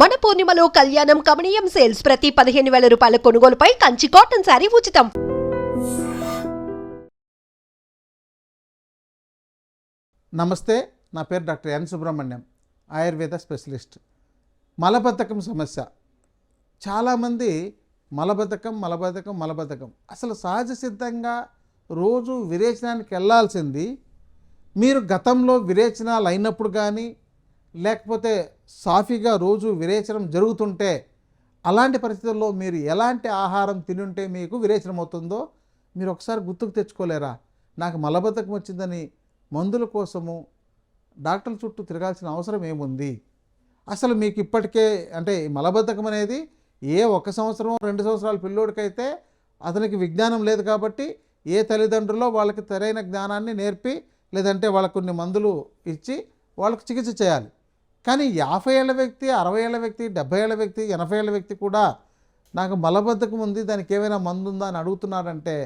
మన పూర్ణిమలో కళ్యాణం కమనీయం సేల్స్ ప్రతి పదిహేను వేల రూపాయల కొనుగోలుపై కంచి కాటన్ శారీ ఉచితం. నమస్తే నా పేరు doctor N Subrahmanyam ayurveda specialist. మలబద్ధకం సమస్య. చాలామంది మలబద్ధకం మలబద్ధకం మలబద్ధకం. అసలు సహజ సిద్ధంగా రోజు విరేచనానికి వెళ్ళాల్సింది మీరు గతంలో విరేచనాలు అయినప్పుడు కానీ లేకపోతే సాఫీగా రోజు విరేచనం జరుగుతుంటే అలాంటి పరిస్థితుల్లో మీరు ఎలాంటి ఆహారం తినుంటే మీకు విరేచనం అవుతుందో మీరు ఒకసారి గుర్తుకు తెచ్చుకోలేరా? నాకు మలబద్ధకం వచ్చిందని మందుల కోసము డాక్టర్ల చుట్టూ తిరగాల్సిన అవసరం ఏముంది? అసలు మీకు ఇప్పటికే అంటే మలబద్ధకం అనేది ఏ ఒక సంవత్సరం రెండు సంవత్సరాల పిల్లోడికైతే అతనికి విజ్ఞానం లేదు కాబట్టి ఏ తల్లిదండ్రులో వాళ్ళకి సరైన జ్ఞానాన్ని నేర్పి లేదంటే వాళ్ళకు కొన్ని మందులు ఇచ్చి వాళ్ళకు చికిత్స చేయాలి. కానీ యాభై ఏళ్ళ వ్యక్తి అరవై ఏళ్ళ వ్యక్తి డెబ్బై ఏళ్ళ వ్యక్తి ఎనభై ఏళ్ళ వ్యక్తి కూడా నాకు మలబద్ధకం ఉంది దానికి ఏమైనా మందు ఉందా అని అడుగుతున్నారంటే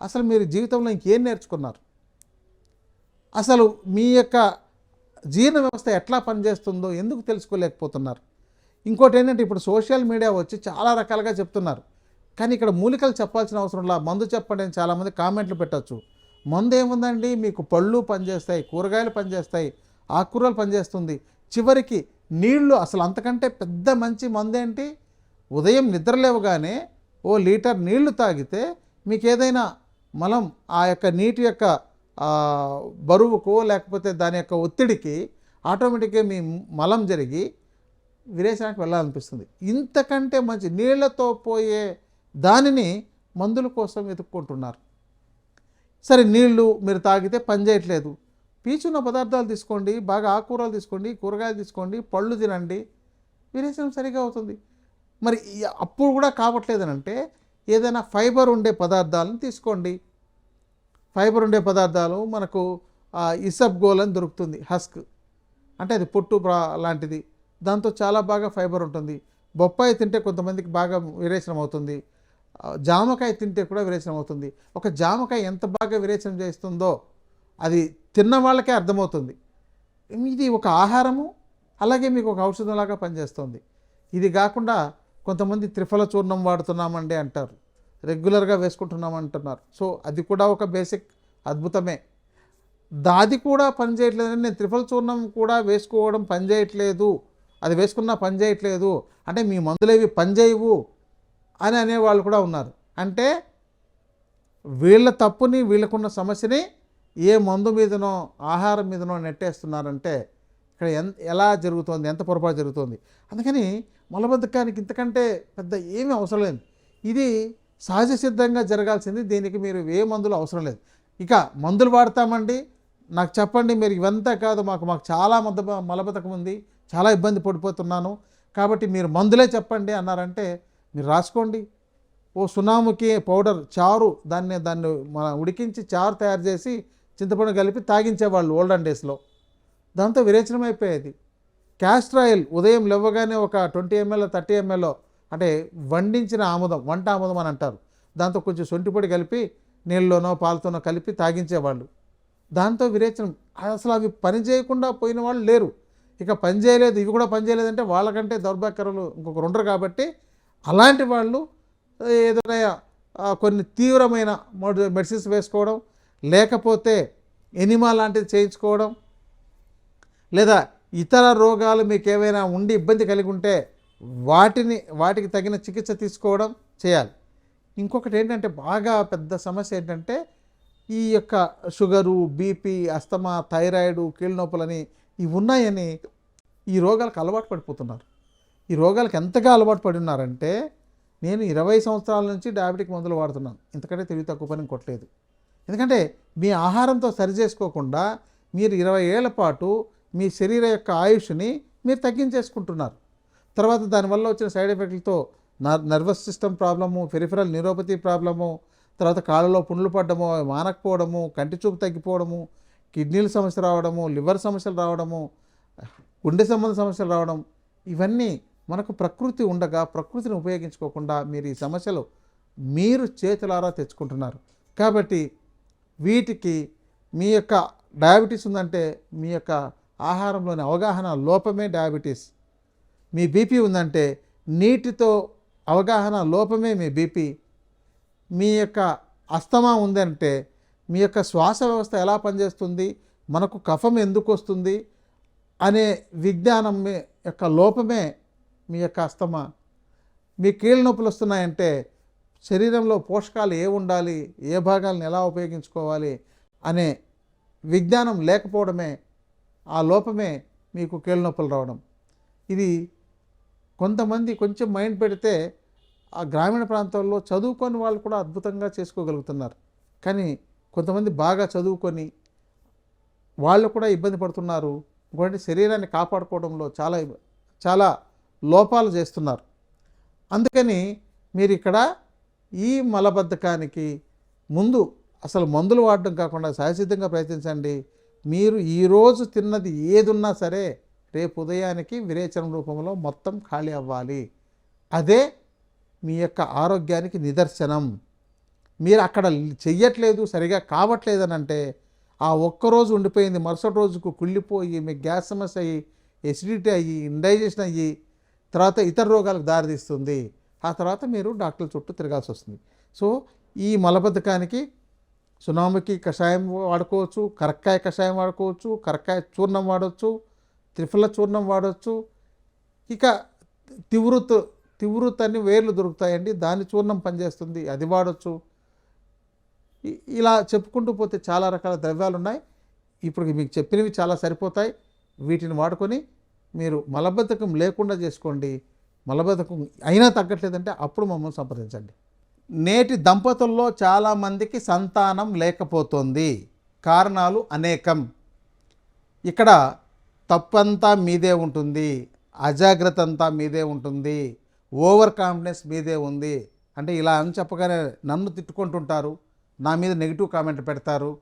అసలు మీరు జీవితంలో ఇంకేం నేర్చుకున్నారు? అసలు మీ యొక్క జీర్ణ వ్యవస్థ ఎట్లా పనిచేస్తుందో ఎందుకు తెలుసుకోలేకపోతున్నారు? ఇంకోటి ఏంటంటే ఇప్పుడు సోషల్ మీడియా వచ్చి చాలా రకాలుగా చెప్తున్నారు. కానీ ఇక్కడ మూలికలు చెప్పాల్సిన అవసరం లా. మందు చెప్పండి అని చాలామంది కామెంట్లు పెట్టచ్చు. మందు ఏముందండి మీకు పళ్ళు పనిచేస్తాయి కూరగాయలు పనిచేస్తాయి ఆకుకూరలు పనిచేస్తుంది. చివరికి నీళ్ళు అసలు అంతకంటే పెద్ద మంచి మందేంటి ఉదయం నిద్రలేవగానే ఓ లీటర్ నీళ్ళు తాగితే మీకు ఏదైనా మలం ఆ యొక్క నీటి యొక్క బరువుకో లేకపోతే దాని యొక్క ఒత్తిడికి ఆటోమేటిక్గా మీ మలం జరిగి విరేచనానికి వెళ్ళాలనిపిస్తుంది. ఇంతకంటే మంచి నీళ్ళతో పోయే దానిని మందుల కోసం వెతుక్కుంటున్నారు. సరే నీళ్ళు మీరు తాగితే పనిచేయట్లేదు పీచున్న పదార్థాలు తీసుకోండి బాగా ఆకుకూరలు తీసుకోండి కూరగాయలు తీసుకోండి పళ్ళు తినండి విరేచనం సరిగా అవుతుంది. మరి అప్పుడు కూడా కావట్లేదనంటే ఏదైనా ఫైబర్ ఉండే పదార్థాలను తీసుకోండి. ఫైబర్ ఉండే పదార్థాలు మనకు ఇసబ్ ఇసబ్గోల్ అని దొరుకుతుంది హస్క్. అంటే అది పొట్టు లాంటిది. దాంతో చాలా బాగా ఫైబర్ ఉంటుంది. బొప్పాయి తింటే కొంతమందికి బాగా విరేచనం అవుతుంది. జామకాయ తింటే కూడా విరేచనం అవుతుంది. ఒక జామకాయ ఎంత బాగా విరేచనం చేస్తుందో అది తిన్న వాళ్ళకే అర్థమవుతుంది. ఇది ఒక ఆహారము అలాగే మీకు ఒక ఔషధంలాగా పనిచేస్తుంది. ఇది కాకుండా కొంతమంది త్రిఫల చూర్ణం వాడుతున్నామండి అంటారు. రెగ్యులర్గా వేసుకుంటున్నాం అంటున్నారు సో అది కూడా ఒక బేసిక్ అద్భుతమే. దాది కూడా పనిచేయట్లేదని నేను త్రిఫల చూర్ణం కూడా వేసుకోవడం పనిచేయట్లేదు. అది వేసుకున్నా పని చేయట్లేదు అంటే మీ మందులేవి పనిచేయవు అని అనేవాళ్ళు కూడా ఉన్నారు. అంటే వీళ్ళ తప్పుని వీళ్ళకున్న సమస్యని ఏ మందు మీదనో ఆహారం మీదనో నెట్టేస్తున్నారంటే ఇక్కడ ఎంత ఎలా జరుగుతోంది ఎంత పొరపాటు జరుగుతోంది? అందుకని మలబద్ధకానికి ఇంతకంటే పెద్ద ఏమీ అవసరం లేదు. ఇది సహజ సిద్ధంగా జరగాల్సింది దీనికి మీరు ఏ మందులు అవసరం లేదు. ఇక మందులు వాడతామండి. నాకు చెప్పండి మీరు ఇవంతా కాదు మాకు మాకు చాలా మద్ద మలబద్ధకం ఉంది చాలా ఇబ్బంది పడిపోతున్నాను. కాబట్టి మీరు మందులే చెప్పండి అన్నారంటే మీరు రాసుకోండి. ఓ సునాముకి పౌడర్ చారు దాన్ని దాన్ని మన ఉడికించి చారు తయారు చేసి చింతపండు కలిపి తాగించేవాళ్ళు ఓల్డెన్ డేస్లో. దాంతో విరేచనం అయిపోయేది క్యాస్టర్ ఆయిల్ ఉదయం లేవగానే ఒక ట్వంటీ ఎంఎల్ థర్టీ ఎంఎల్ అంటే వండించిన ఆముదం వంట ఆముదం అని అంటారు. దాంతో కొంచెం సొంటి పొడి కలిపి నీళ్ళలోనో పాలతోనో కలిపి తాగించేవాళ్ళు. దాంతో విరేచనం అసలు అవి పని చేయకుండా పోయిన వాళ్ళు లేరు. ఇక పని చేయలేదు ఇవి కూడా పని చేయలేదంటే వాళ్ళకంటే దౌర్భాగ్యకరులు ఇంకొకరు ఉండరు కాబట్టి అలాంటి వాళ్ళు ఏదైనా కొన్ని తీవ్రమైన మెడిసిన్స్ వేసుకోవడం లేకపోతే ఎనిమా లాంటిది చేయించుకోవడం లేదా ఇతర రోగాలు మీకు ఏవైనా ఉండి ఇబ్బంది కలిగి ఉంటే వాటిని వాటికి తగిన చికిత్స తీసుకోవడం చేయాలి. ఇంకొకటి ఏంటంటే బాగా పెద్ద సమస్య ఏంటంటే ఈ యొక్క షుగరు బీపీ అస్తమా థైరాయిడ్ కీళ్ళనొప్పులని ఇవి ఉన్నాయని ఈ రోగాలకు అలవాటు పడిపోతున్నారు. ఈ రోగాలకు ఎంతగా అలవాటు పడి ఉన్నారంటే నేను ఇరవై సంవత్సరాల నుంచి డయాబెటిక్ మందులు వాడుతున్నాను. ఇంతకంటే తెలివి తక్కువ పని కొట్టలేదు ఎందుకంటే మీ ఆహారంతో సరి చేసుకోకుండా మీరు ఇరవై ఏళ్ళ పాటు మీ శరీర యొక్క ఆయుష్ని మీరు తగ్గించేసుకుంటున్నారు. తర్వాత దానివల్ల వచ్చిన side ఎఫెక్ట్లతో ner nervous system problem peripheral neuropathy problem తర్వాత కాళ్ళలో పుండ్లు పడ్డము అవి మానకపోవడము కంటి చూపు తగ్గిపోవడము కిడ్నీల సమస్య రావడము లివర్ సమస్యలు రావడము గుండె సంబంధ సమస్యలు రావడం ఇవన్నీ మనకు ప్రకృతి ఉండగా ప్రకృతిని ఉపయోగించుకోకుండా మీరు ఈ సమస్యలు మీరు చేతులారా తెచ్చుకుంటున్నారు. కాబట్టి వీటికి మీ యొక్క డయాబెటీస్ ఉందంటే మీ యొక్క ఆహారంలోని అవగాహన లోపమే డయాబెటీస్. మీ బీపీ ఉందంటే నీటితో అవగాహన లోపమే మీ బీపీ. మీ యొక్క అస్తమా ఉందంటే మీ యొక్క శ్వాస వ్యవస్థ ఎలా పనిచేస్తుంది? మనకు కఫం ఎందుకు వస్తుంది? అనే విజ్ఞానం మీ యొక్క లోపమే మీ యొక్క అస్తమా. మీ కీళ్ళ నొప్పులు వస్తున్నాయంటే శరీరంలో పోషకాలు ఏ ఉండాలి ఏ భాగాలను ఎలా ఉపయోగించుకోవాలి అనే విజ్ఞానం లేకపోవడమే ఆ లోపమే మీకు కేళ్ళనొప్పులు రావడం. ఇది కొంతమంది కొంచెం మైండ్ పెడితే ఆ గ్రామీణ ప్రాంతాల్లో చదువుకొని వాళ్ళు కూడా అద్భుతంగా చేసుకోగలుగుతున్నారు. కానీ కొంతమంది బాగా చదువుకొని వాళ్ళు కూడా ఇబ్బంది పడుతున్నారు. ఇంకోటి శరీరాన్ని కాపాడుకోవడంలో చాలా చాలా లోపాలు చేస్తున్నారు. అందుకని మీరు ఇక్కడ ఈ మలబద్ధకానికి ముందు అసలు మందులు వాడడం కాకుండా సహసిద్ధంగా ప్రయత్నించండి. మీరు ఈరోజు తిన్నది ఏదున్నా సరే రేపు ఉదయానికి విరేచన రూపంలో మొత్తం ఖాళీ అవ్వాలి. అదే మీ యొక్క ఆరోగ్యానికి నిదర్శనం. మీరు అక్కడ చెయ్యట్లేదు సరిగా కావట్లేదని అంటే ఆ ఒక్కరోజు ఉండిపోయింది మరుసటి రోజుకు కుళ్ళిపోయి మీకు గ్యాస్ సమస్య అయ్యి ఎసిడిటీ అయ్యి ఇండైజెషన్ అయ్యి తర్వాత ఇతర రోగాలకు దారితీస్తుంది. ఆ తర్వాత మీరు డాక్టర్ల చుట్టూ తిరగాల్సి వస్తుంది. సో ఈ మలబద్ధకానికి సునామికి కషాయం వాడుకోవచ్చు కరక్కాయ కషాయం వాడుకోవచ్చు కరక్కాయ చూర్ణం వాడవచ్చు త్రిఫల చూర్ణం వాడవచ్చు ఇక తివృత్ తివృత్ అని వేర్లు దొరుకుతాయండి. దాని చూర్ణం పనిచేస్తుంది అది వాడచ్చు. ఇలా చెప్పుకుంటూ పోతే చాలా రకాల ద్రవ్యాలు ఉన్నాయి ఇప్పుడు మీకు చెప్పినవి చాలా సరిపోతాయి. వీటిని వాడుకొని మీరు మలబద్ధకం లేకుండా చేసుకోండి. మలబద్ధకం అయినా తగ్గట్లేదంటే అప్పుడు మమ్మల్ని సంప్రదించండి. నేటి దంపతుల్లో చాలామందికి సంతానం లేకపోతుంది. కారణాలు అనేకం. ఇక్కడ తప్పంతా మీదే ఉంటుంది. అజాగ్రత్త అంతా మీదే ఉంటుంది. ఓవర్ కాన్ఫిడెన్స్ మీదే ఉంది. అంటే ఇలా అని చెప్పగానే నన్ను తిట్టుకుంటుంటారు. నా మీద నెగిటివ్ కామెంట్ పెడతారు.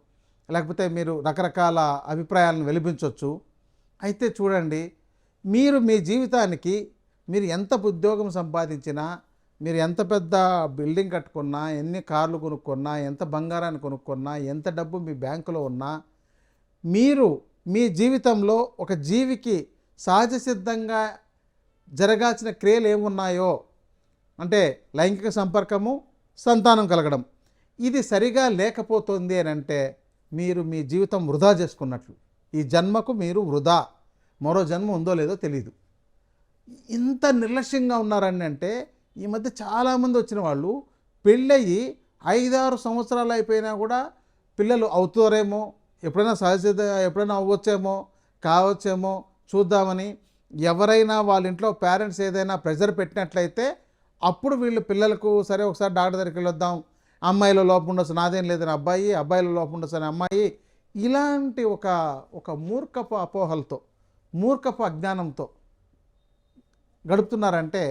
లేకపోతే మీరు రకరకాల అభిప్రాయాలను వెలిపించవచ్చు అయితే చూడండి మీరు మీ జీవితానికి మీరు ఎంత ఉద్యోగం సంపాదించినా మీరు ఎంత పెద్ద బిల్డింగ్ కట్టుకున్నా ఎన్ని కార్లు కొనుక్కున్నా ఎంత బంగారాన్ని కొనుక్కున్నా ఎంత డబ్బు మీ బ్యాంకులో ఉన్నా మీరు మీ జీవితంలో ఒక జీవికి సహజ సిద్ధంగా జరగాల్సిన క్రియలు ఏమున్నాయో అంటే లైంగిక సంపర్కము సంతానం కలగడం ఇది సరిగా లేకపోతుంది అని అంటే మీరు మీ జీవితం వృధా చేసుకున్నట్లు. ఈ జన్మకు మీరు వృధా. మరో జన్మ ఉందో లేదో తెలియదు ఇంత నిర్లక్ష్యంగా ఉన్నారని అంటే ఈ మధ్య చాలామంది వచ్చిన వాళ్ళు పెళ్ళయి ఐదారు సంవత్సరాలు అయిపోయినా కూడా పిల్లలు అవుతారేమో ఎప్పుడైనా సహజ ఎప్పుడైనా అవ్వచ్చేమో కావచ్చేమో చూద్దామని ఎవరైనా వాళ్ళ ఇంట్లో పేరెంట్స్ ఏదైనా ప్రెజర్ పెట్టినట్లయితే అప్పుడు వీళ్ళు పిల్లలకు సరే ఒకసారి డాక్టర్ దగ్గరికి వెళ్ళొద్దాం అమ్మాయిలో లోపం ఉండొచ్చు నాదేం లేదని అబ్బాయి అబ్బాయిలో లోపం ఉండొచ్చు అని అమ్మాయి ఇలాంటి ఒక ఒక మూర్ఖపు అపోహలతో మూర్ఖపు అజ్ఞానంతో గడుపుతున్నారంటే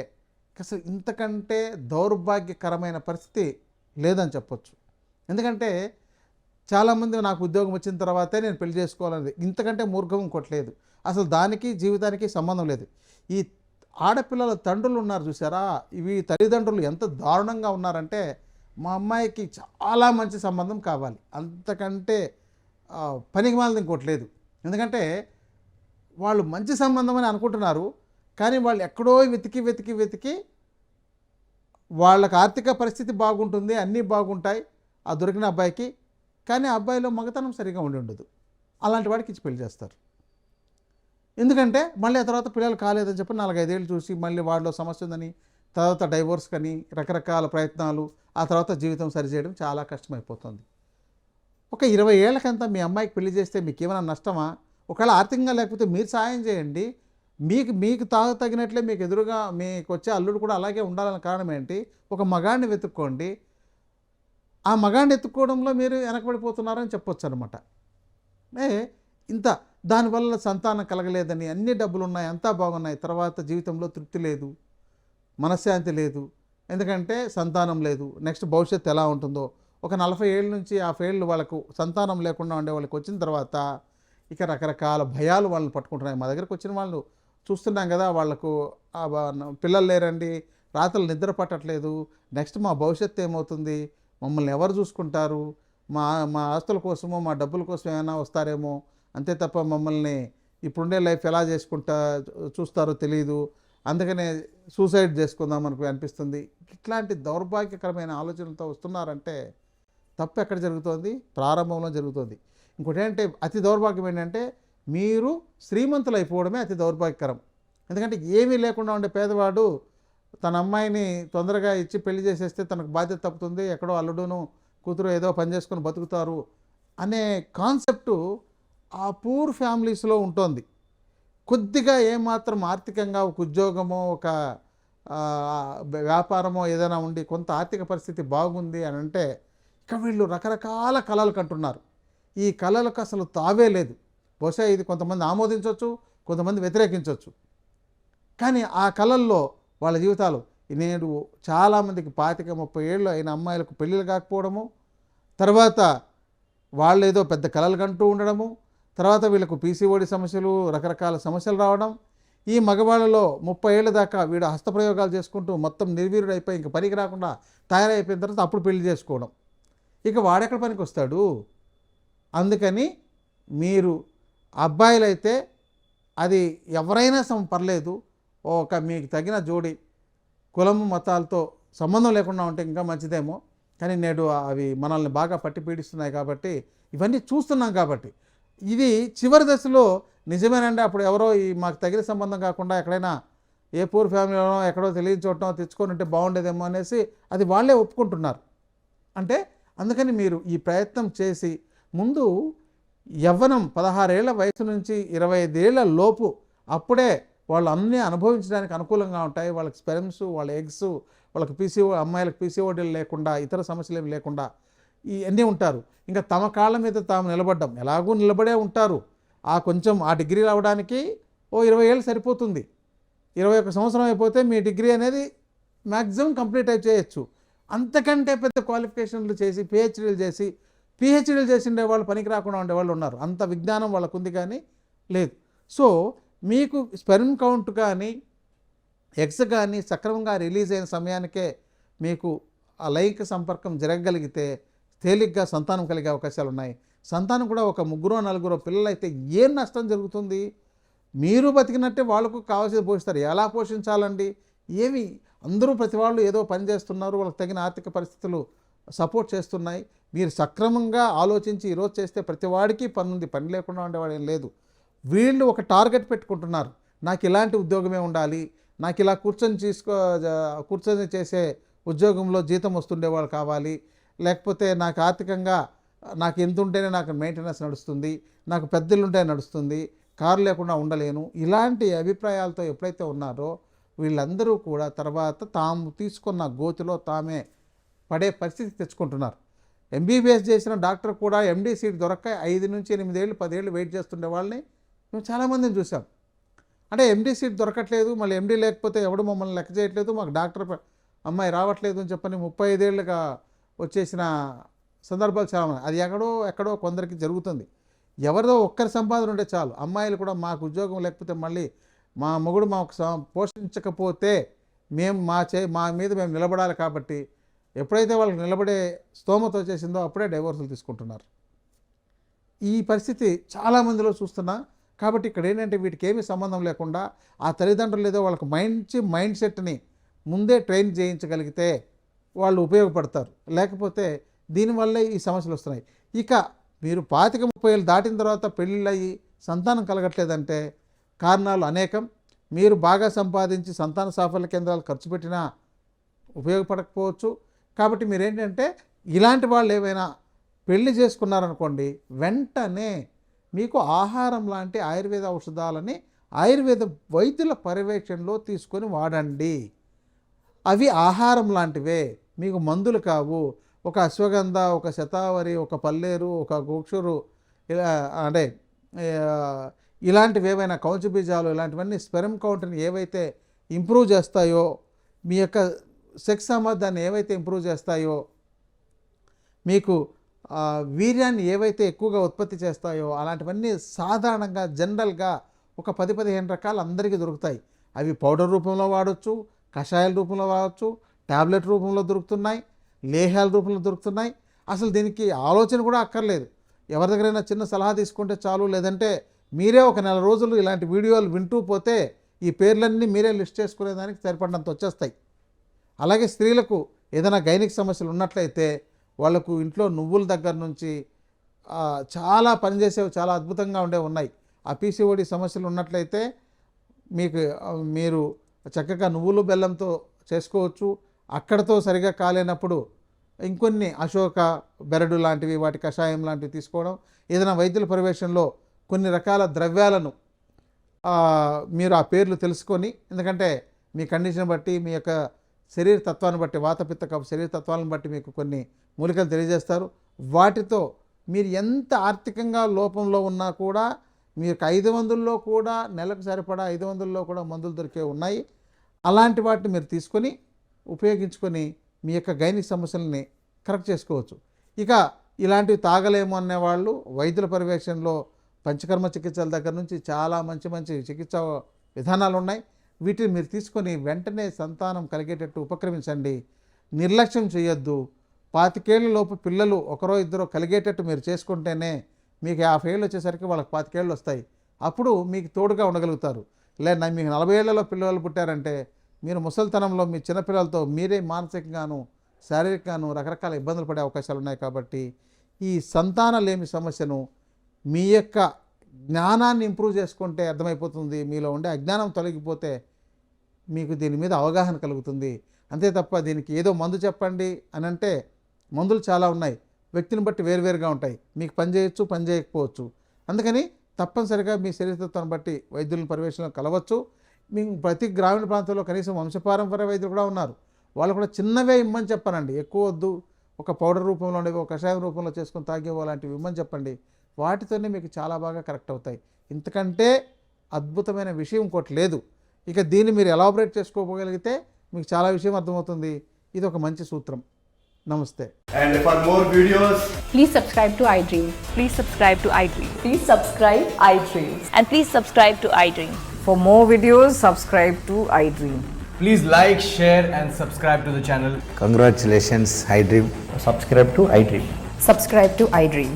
అసలు ఇంతకంటే దౌర్భాగ్యకరమైన పరిస్థితి లేదని చెప్పొచ్చు. ఎందుకంటే చాలామంది నాకు ఉద్యోగం వచ్చిన తర్వాతే నేను పెళ్ళి చేసుకోవాలని ఇంతకంటే మూర్ఖం ఇంకోట్లేదు అసలు దానికి జీవితానికి సంబంధం లేదు. ఈ ఆడపిల్లల తండ్రులు ఉన్నారు చూసారా? ఇవి తల్లిదండ్రులు ఎంత దారుణంగా ఉన్నారంటే మా అమ్మాయికి చాలా మంచి సంబంధం కావాలి. అంతకంటే పనికి మాలది ఇంకోట్లేదు ఎందుకంటే వాళ్ళు మంచి సంబంధం అని అనుకుంటున్నారు. కానీ వాళ్ళు ఎక్కడో వెతికి వెతికి వెతికి వాళ్ళకి ఆర్థిక పరిస్థితి బాగుంటుంది అన్నీ బాగుంటాయి ఆ దొరికిన అబ్బాయికి కానీ ఆ అబ్బాయిలో మగతనం సరిగా ఉండి ఉండదు. అలాంటి వాడికి ఇచ్చి పెళ్ళి చేస్తారు. ఎందుకంటే మళ్ళీ ఆ తర్వాత పిల్లలు కాలేదని చెప్పి నాలుగైదేళ్ళు చూసి మళ్ళీ వాళ్ళలో సమస్య ఉందని తర్వాత డైవోర్స్ కానీ రకరకాల ప్రయత్నాలు ఆ తర్వాత జీవితం సరిచేయడం చాలా కష్టమైపోతుంది. ఒక ఇరవై ఏళ్ళకంతా మీ అమ్మాయికి పెళ్ళి చేస్తే మీకు ఏమైనా నష్టమా? ఒకవేళ ఆర్థికంగా లేకపోతే మీరు సాయం చేయండి మీకు మీకు తాగు తగినట్లే మీకు ఎదురుగా మీకు వచ్చే అల్లుడు కూడా అలాగే ఉండాలని కారణం ఏంటి? ఒక మగాడిని వెతుక్కోండి. ఆ మగాడిని ఎత్తుక్కోవడంలో మీరు వెనకబడిపోతున్నారని చెప్పొచ్చు అనమాట ఏ ఇంత దానివల్ల సంతానం కలగలేదని అన్ని డబ్బులు ఉన్నాయి అంతా బాగున్నాయి తర్వాత జీవితంలో తృప్తి లేదు మనశ్శాంతి లేదు ఎందుకంటే సంతానం లేదు. నెక్స్ట్ భవిష్యత్తు ఎలా ఉంటుందో. ఒక నలభై ఏళ్ళ నుంచి ఆ ఏళ్ళు వాళ్ళకు సంతానం లేకుండా ఉండే వాళ్ళకి వచ్చిన తర్వాత ఇక రకరకాల భయాలు వాళ్ళని పట్టుకుంటున్నాయి. మా దగ్గరకు వచ్చిన వాళ్ళు చూస్తున్నాం కదా వాళ్ళకు పిల్లలు లేరండి రాత్రులు నిద్ర పట్టట్లేదు నెక్స్ట్ మా భవిష్యత్తు ఏమవుతుంది మమ్మల్ని ఎవరు చూసుకుంటారు మా మా ఆస్తుల కోసమో మా డబ్బుల కోసం ఏమైనా వస్తారేమో అంతే తప్ప మమ్మల్ని ఇప్పుడుండే లైఫ్ ఎలా చేసుకుంటా చూస్తారో తెలియదు అందుకనే సూసైడ్ చేసుకుందాం మనకు అనిపిస్తుంది. ఇట్లాంటి దౌర్భాగ్యకరమైన ఆలోచనలతో వస్తున్నారంటే తప్పు ఎక్కడ జరుగుతోంది? ప్రారంభంలో జరుగుతుంది. ఇంకోటి ఏంటంటే అతి దౌర్భాగ్యం ఏంటంటే మీరు శ్రీమంతులైపోవడమే అతి దౌర్భాగ్యకరం. ఎందుకంటే ఏమీ లేకుండా ఉండే పేదవాడు తన అమ్మాయిని తొందరగా ఇచ్చి పెళ్ళి చేసేస్తే తనకు బాధ్యత తప్పుతుంది ఎక్కడో అల్లుడును కూతురు ఏదో పని చేసుకొని బతుకుతారు అనే కాన్సెప్టు ఆ పూర్ ఫ్యామిలీస్లో ఉంటుంది. కొద్దిగా ఏమాత్రం ఆర్థికంగా ఒక ఉద్యోగమో ఒక వ్యాపారమో ఏదైనా ఉండి కొంత ఆర్థిక పరిస్థితి బాగుంది అని అంటే ఇక వీళ్ళు రకరకాల కళలు కంటున్నారు. ఈ కళలకు అసలు తావే లేదు. బహుశా ఇది కొంతమంది ఆమోదించవచ్చు కొంతమంది వ్యతిరేకించవచ్చు. కానీ ఆ కళల్లో వాళ్ళ జీవితాలు నేడు చాలామందికి పాతిక ముప్పై ఏళ్ళు అయిన అమ్మాయిలకు పెళ్ళిళ్ళు కాకపోవడము తర్వాత వాళ్ళు ఏదో పెద్ద కళలు కంటూ ఉండడము తర్వాత వీళ్ళకు పీసీఓడి సమస్యలు రకరకాల సమస్యలు రావడం ఈ మగవాళ్ళలో ముప్పై ఏళ్ళ దాకా వీడు హస్తప్రయోగాలు చేసుకుంటూ మొత్తం నిర్వీర్యుడు అయిపోయి ఇంక పనికి రాకుండా తయారైపోయిన తర్వాత అప్పుడు పెళ్ళి చేసుకోవడం. ఇక వాడెక్కడ పనికి వస్తాడు అందుకని మీరు అబ్బాయిలైతే అది ఎవరైనా సమ పర్లేదు. ఒక మీకు తగిన జోడి కులము మతాలతో సంబంధం లేకుండా ఉంటే ఇంకా మంచిదేమో. కానీ నేడు అవి మనల్ని బాగా పట్టి పీడిస్తున్నాయి కాబట్టి ఇవన్నీ చూస్తున్నాం కాబట్టి. ఇది చివరి దశలో నిజమేనండి. అప్పుడు ఎవరో ఈ మాకు తగిన సంబంధం కాకుండా ఎక్కడైనా ఏ పూర్ ఫ్యామిలీలోనో ఎక్కడో తెలియని చోటనో తెచ్చుకొని ఉంటే బాగుండేదేమో అనేసి అది వాళ్ళే ఒప్పుకుంటున్నారు. అంటే అందుకని మీరు ఈ ప్రయత్నం చేసి ముందు యవ్వనం పదహారేళ్ళ వయసు నుంచి ఇరవై ఐదేళ్ళ లోపు అప్పుడే వాళ్ళు అన్నీ అనుభవించడానికి అనుకూలంగా ఉంటాయి. వాళ్ళకి స్పెరమ్స్ వాళ్ళ ఎగ్స్ వాళ్ళకి పీసీఓ అమ్మాయిలకు పీసీఓడీలు లేకుండా ఇతర సమస్యలు ఏమి లేకుండా ఇవన్నీ ఉంటారు. ఇంకా తమ కాళ్ళ మీద తాము నిలబడ్డం ఎలాగూ నిలబడే ఉంటారు. ఆ కొంచెం ఆ డిగ్రీ రావడానికి ఓ ఇరవై ఏళ్ళు సరిపోతుంది. ఇరవై ఒక సంవత్సరం అయిపోతే మీ డిగ్రీ అనేది మ్యాక్సిమం కంప్లీట్ అయి చేయొచ్చు. అంతకంటే పెద్ద క్వాలిఫికేషన్లు చేసి పిహెచ్డీలు చేసి పిహెచ్డీలు చేసి ఉండే వాళ్ళు పనికి రాకుండా ఉండే వాళ్ళు ఉన్నారు. అంత విజ్ఞానం వాళ్ళకు ఉంది కానీ లేదు. సో మీకు స్పెర్మ్ కౌంట్ కానీ ఎగ్స్ కానీ సక్రమంగా రిలీజ్ అయిన సమయానికే మీకు ఆ లైంగిక సంపర్కం జరగగలిగితే తేలిగ్గా సంతానం కలిగే అవకాశాలు ఉన్నాయి. సంతానం కూడా ఒక ముగ్గురో నలుగురో పిల్లలైతే ఏం నష్టం జరుగుతుంది? మీరు బతికినట్టే వాళ్ళకు కావాల్సింది పోషిస్తారు. ఎలా పోషించాలండి? ఏమి? అందరూ ప్రతి వాళ్ళు ఏదో పని చేస్తున్నారు. వాళ్ళకి తగిన ఆర్థిక పరిస్థితులు సపోర్ట్ చేస్తున్నాయి. మీరు సక్రమంగా ఆలోచించి ఈరోజు చేస్తే ప్రతివాడికి పని ఉంది. పని లేకుండా ఉండేవాడు ఏం లేదు. వీళ్ళు ఒక టార్గెట్ పెట్టుకుంటున్నారు. నాకు ఇలాంటి ఉద్యోగమే ఉండాలి. నాకు ఇలా కూర్చొని తీసుకో కూర్చొని చేసే ఉద్యోగంలో జీతం వస్తుండేవాళ్ళు కావాలి. లేకపోతే నాకు ఆర్థికంగా నాకు ఎంత ఉంటేనే నాకు మెయింటెనెన్స్ నడుస్తుంది. నాకు పెద్దలు ఉంటే నడుస్తుంది. కారు లేకుండా ఉండలేను. ఇలాంటి అభిప్రాయాలతో ఎప్పుడైతే ఉన్నారో వీళ్ళందరూ కూడా తర్వాత తాము తీసుకున్న గోతిలో తామే పడే పరిస్థితి తెచ్చుకుంటున్నారు. ఎంబీబీఎస్ చేసిన డాక్టర్ కూడా ఎండీ సీట్ దొరక్క ఐదు నుంచి ఎనిమిదేళ్ళు పదేళ్ళు వెయిట్ చేస్తుండే వాళ్ళని మేము చాలామందిని చూసాం. అంటే ఎండీ సీట్ దొరకట్లేదు మళ్ళీ ఎండీ లేకపోతే ఎవడు మమ్మల్ని లెక్క చేయట్లేదు మాకు డాక్టర్ అమ్మాయి రావట్లేదు అని చెప్పని ముప్పై ఐదేళ్ళుగా వచ్చేసిన సందర్భాలు చాలా అది ఎక్కడో ఎక్కడో కొందరికి జరుగుతుంది. ఎవరిదో ఒక్కరి సంపాదన ఉంటే చాలు. అమ్మాయిలు కూడా మాకు ఉద్యోగం లేకపోతే మళ్ళీ మా మొగుడు మాకు పోషించకపోతే మేము మా చే మా మీద మేము నిలబడాలి కాబట్టి ఎప్పుడైతే వాళ్ళకి నిలబడే స్తోమత వచ్చేసిందో అప్పుడే డైవోర్సులు తీసుకుంటున్నారు. ఈ పరిస్థితి చాలామందిలో చూస్తున్నా. కాబట్టి ఇక్కడ ఏంటంటే వీటికి ఏమీ సంబంధం లేకుండా ఆ తల్లిదండ్రులు ఏదో వాళ్ళకి మంచి మైండ్ సెట్ని ముందే ట్రైన్ చేయించగలిగితే వాళ్ళు ఉపయోగపడతారు. లేకపోతే దీనివల్లే ఈ సమస్యలు వస్తున్నాయి. ఇక మీరు పాతిక ముప్పై ఏళ్ళు దాటిన తర్వాత పెళ్ళిళ్ళు అయ్యి సంతానం కలగట్లేదంటే కారణాలు అనేకం. మీరు బాగా సంపాదించి సంతాన సాఫల్య కేంద్రాలు ఖర్చు పెట్టినా ఉపయోగపడకపోవచ్చు. కాబట్టి మీరేంటంటే ఇలాంటి వాళ్ళు ఏమైనా పెళ్ళి చేసుకున్నారనుకోండి వెంటనే మీకు ఆహారం లాంటి ఆయుర్వేద ఔషధాలని ఆయుర్వేద వైద్యుల పర్యవేక్షణలో తీసుకొని వాడండి. అవి ఆహారం లాంటివే మీకు మందులు కావు. ఒక అశ్వగంధ ఒక శతావరి ఒక పల్లేరు ఒక గోక్షురు ఇలా అంటే ఇలాంటివి ఏవైనా కౌచు బీజాలు ఇలాంటివన్నీ స్పెరమ్ కౌంట్ని ఏవైతే ఇంప్రూవ్ చేస్తాయో మీ యొక్క సెక్స్ సామర్థ్యాన్ని ఏవైతే ఇంప్రూవ్ చేస్తాయో మీకు వీర్యాన్ని ఏవైతే ఎక్కువగా ఉత్పత్తి చేస్తాయో అలాంటివన్నీ సాధారణంగా జనరల్గా ఒక పది పదిహేను రకాలు అందరికీ దొరుకుతాయి. అవి పౌడర్ రూపంలో వాడచ్చు కషాయాల రూపంలో వాడచ్చు టాబ్లెట్ రూపంలో దొరుకుతున్నాయి లేహాల రూపంలో దొరుకుతున్నాయి. అసలు దీనికి ఆలోచన కూడా అక్కర్లేదు. ఎవరి దగ్గరైనా చిన్న సలహా తీసుకుంటే చాలు లేదంటే మీరే ఒక నెల రోజులు ఇలాంటి వీడియోలు వింటూ పోతే ఈ పేర్లన్నీ మీరే లిస్ట్ చేసుకునేదానికి సరిపడినంత వచ్చేస్తాయి. అలాగే స్త్రీలకు ఏదైనా గైనిక్ సమస్యలు ఉన్నట్లయితే వాళ్ళకు ఇంట్లో నువ్వుల దగ్గర నుంచి చాలా పనిచేసేవి చాలా అద్భుతంగా ఉండే ఉన్నాయి. ఆ పీసీఓడి సమస్యలు ఉన్నట్లయితే మీకు మీరు చక్కగా నువ్వులు బెల్లంతో చేసుకోవచ్చు. అక్కడతో సరిగా కాలేనప్పుడు ఇంకొన్ని అశోక బెరడు లాంటివి వాటి కషాయం లాంటివి తీసుకోవడం ఏదైనా వైద్యుల ప్రవేశంలో కొన్ని రకాల ద్రవ్యాలను మీరు ఆ పేర్లు తెలుసుకొని ఎందుకంటే మీ కండిషన్ బట్టి మీ యొక్క శరీర తత్వాన్ని బట్టి వాతపిత్త కఫ శరీర తత్వాలను బట్టి మీకు కొన్ని మూలికలు తెలియజేస్తారు. వాటితో మీరు ఎంత ఆర్థికంగా లోపంలో ఉన్నా కూడా మీకు ఐదు వందల్లో కూడా నెలకు సరిపడా ఐదు వందల్లో కూడా మందులు దొరికే ఉన్నాయి. అలాంటి వాటిని మీరు తీసుకొని ఉపయోగించుకొని మీ యొక్క గైనిక్ సమస్యలని కరెక్ట్ చేసుకోవచ్చు. ఇక ఇలాంటివి తాగలేము అనేవాళ్ళు వైద్యుల పర్యవేక్షణలో పంచకర్మ చికిత్సల దగ్గర నుంచి చాలా మంచి మంచి చికిత్స విధానాలు ఉన్నాయి వీటిని మీరు తీసుకొని వెంటనే సంతానం కలిగేటట్టు ఉపక్రమించండి. నిర్లక్ష్యం చేయొద్దు. పాతికేళ్ళలోపు పిల్లలు ఒకరో ఇద్దరో కలిగేటట్టు మీరు చేసుకుంటేనే మీకు యాభై ఏళ్ళు వచ్చేసరికి వాళ్ళకి పాతికేళ్ళు వస్తాయి. అప్పుడు మీకు తోడుగా ఉండగలుగుతారు. లేదా మీకు నలభై ఏళ్ళలో పిల్లలు పుట్టారంటే మీరు ముసలితనంలో మీ చిన్నపిల్లలతో మీరే మానసికంగాను శారీరకంగాను రకరకాల ఇబ్బందులు పడే అవకాశాలు ఉన్నాయి కాబట్టి ఈ సంతానలేమి సమస్యను మీ యొక్క జ్ఞానాన్ని ఇంప్రూవ్ చేసుకుంటే అర్థమైపోతుంది. మీలో ఉండే అజ్ఞానం తొలగిపోతే మీకు దీని మీద అవగాహన కలుగుతుంది. అంతే తప్ప దీనికి ఏదో మందు చెప్పండి అని అంటే మందులు చాలా ఉన్నాయి. వ్యక్తిని బట్టి వేరువేరుగా ఉంటాయి. మీకు పని చేయొచ్చు పని చేయకపోవచ్చు. అందుకని తప్పనిసరిగా మీ శరీరతత్వాన్ని బట్టి వైద్యులను పర్యవేక్షణలో కలవచ్చు. మీ ప్రతి గ్రామీణ ప్రాంతంలో కనీసం వంశపారంపర్య వైద్యులు కూడా ఉన్నారు. వాళ్ళు కూడా చిన్నవే ఇమ్మని చెప్పనండి. ఎక్కువ వద్దు. ఒక పౌడర్ రూపంలో ఉండేవి ఒక కషాయం రూపంలో చేసుకొని తాగేవో లాంటివి ఇమ్మని చెప్పండి. వాటితోనే మీకు చాలా బాగా కరెక్ట్ అవుతాయి. ఇంతకంటే అద్భుతమైన విషయం ఇంకోటి లేదు. ఇక దీన్ని మీరు ఎలాబరేట్ చేసుకోగలిగితే మీకు చాలా విషయం అర్థమవుతుంది. ఇది ఒక మంచి సూత్రం. నమస్తే. And for more videos please subscribe to I dream please subscribe to I dream please subscribe I dream and please subscribe to I dream for more videos subscribe to I dream please like share and subscribe to the channel congratulations I dream subscribe to I dream subscribe to I dream